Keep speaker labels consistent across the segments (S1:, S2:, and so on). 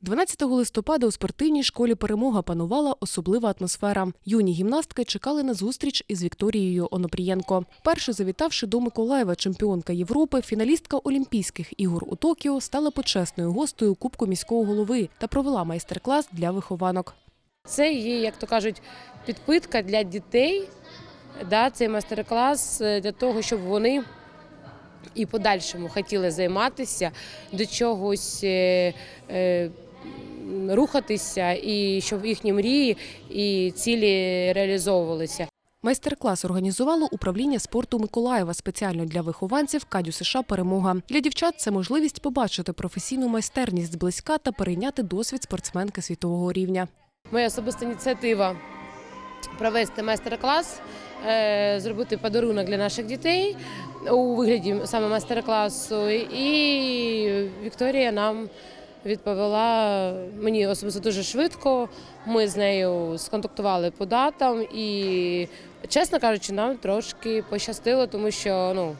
S1: 12 листопада у спортивній школі перемога панувала особлива атмосфера. Юні гімнастки чекали на зустріч із Вікторією Онопрієнко. Перше завітавши до Миколаєва, чемпіонка Європи, фіналістка Олімпійських ігор у Токіо стала почесною гостею Кубку міського голови та провела майстер-клас для вихованок.
S2: Це є, як то кажуть, підпитка для дітей. Да, цей майстер-клас е, для того, щоб вони і подальшому хотіли займатися, до чогось е, е, рухатися, і щоб їхні мрії і цілі реалізовувалися.
S1: Майстер-клас організувало управління спорту Миколаєва спеціально для вихованців Кадю США Перемога. Для дівчат це можливість побачити професійну майстерність зблизька та перейняти досвід спортсменки світового рівня.
S2: Моя особиста ініціатива провести майстер-клас, е, зробити подарунок для наших дітей у вигляді саме майстер-класу. І Вікторія нам відповіла мені особисто дуже швидко. Ми з нею сконтактували по датам, і, чесно кажучи, нам трошки пощастило, тому що ну.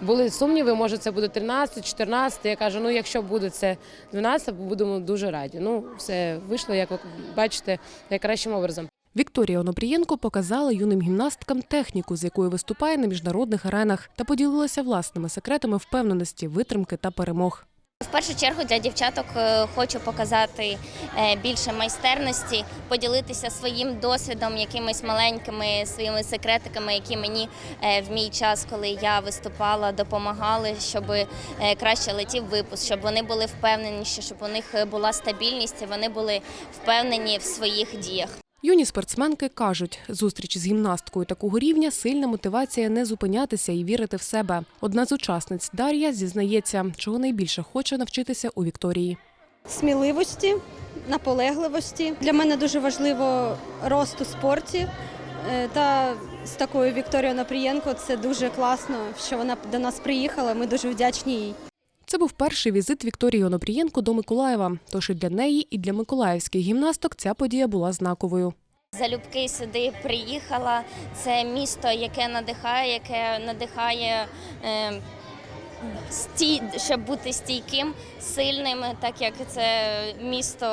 S2: Були сумніви, може це буде 13, 14. Я кажу, ну якщо буде це 12, будемо дуже раді. Ну, все вийшло, як ви бачите, найкращим образом.
S1: Вікторія Онопрієнко показала юним гімнасткам техніку, з якою виступає на міжнародних аренах, та поділилася власними секретами впевненості, витримки та перемог.
S3: Першу чергу для дівчаток е, хочу показати е, більше майстерності, поділитися своїм досвідом, якимись маленькими своїми секретиками, які мені е, в мій час, коли я виступала, допомагали, щоб краще летів випуск, щоб вони були впевненіші, щоб у них була стабільність, і вони були впевнені в своїх діях.
S1: Юні спортсменки кажуть, зустріч з гімнасткою такого рівня сильна мотивація не зупинятися і вірити в себе. Одна з учасниць Дар'я зізнається, чого найбільше хоче навчитися у Вікторії.
S4: сміливості, наполегливості. Для мене дуже важливо рост у спорті. Е, Та з такою Вікторією Напрієнко це дуже класно, що вона до нас приїхала. Ми дуже вдячні їй.
S1: Це був перший візит Вікторії Онопрієнко до Миколаєва. Тож і для неї, і для миколаївських гімнасток ця подія була знаковою.
S3: Залюбки сюди приїхала. Це місто, яке надихає, яке надихає. Е, Стій, щоб бути стійким, сильним, так як це місто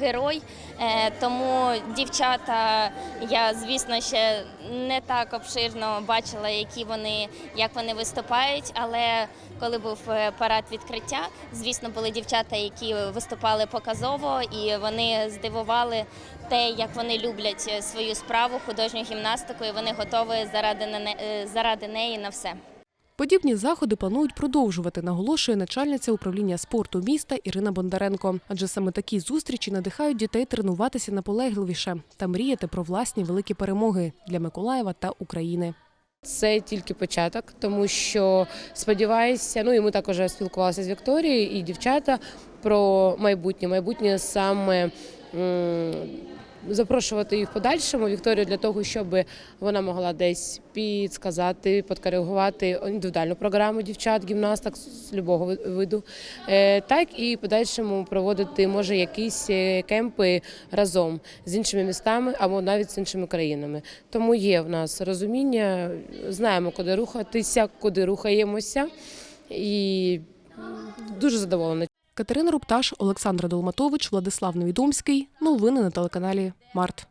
S3: герой. Е, тому дівчата, я звісно ще не так обширно бачила, які вони як вони виступають. Але коли був е, парад відкриття, звісно, були дівчата, які виступали показово, і вони здивували те, як вони люблять е, свою справу, художню гімнастику, і вони готові заради заради неї на все.
S1: Подібні заходи планують продовжувати, наголошує начальниця управління спорту міста Ірина Бондаренко. Адже саме такі зустрічі надихають дітей тренуватися наполегливіше та мріяти про власні великі перемоги для Миколаєва та України.
S2: Це тільки початок, тому що сподіваюся, ну і ми також спілкувалися з Вікторією і дівчата про майбутнє. Майбутнє саме запрошувати їх в подальшому Вікторію для того, щоб вона могла десь підсказати, підкоригувати індивідуальну програму дівчат, гімнасток з любого виду, Е, так і в подальшому проводити може якісь е, кемпи разом з іншими містами або навіть з іншими країнами. Тому є в нас розуміння, знаємо, куди рухатися, куди рухаємося, і дуже задоволена.
S1: Катерина Рупташ, Олександр Долматович, Владислав Невідомський. Новини на телеканалі Март.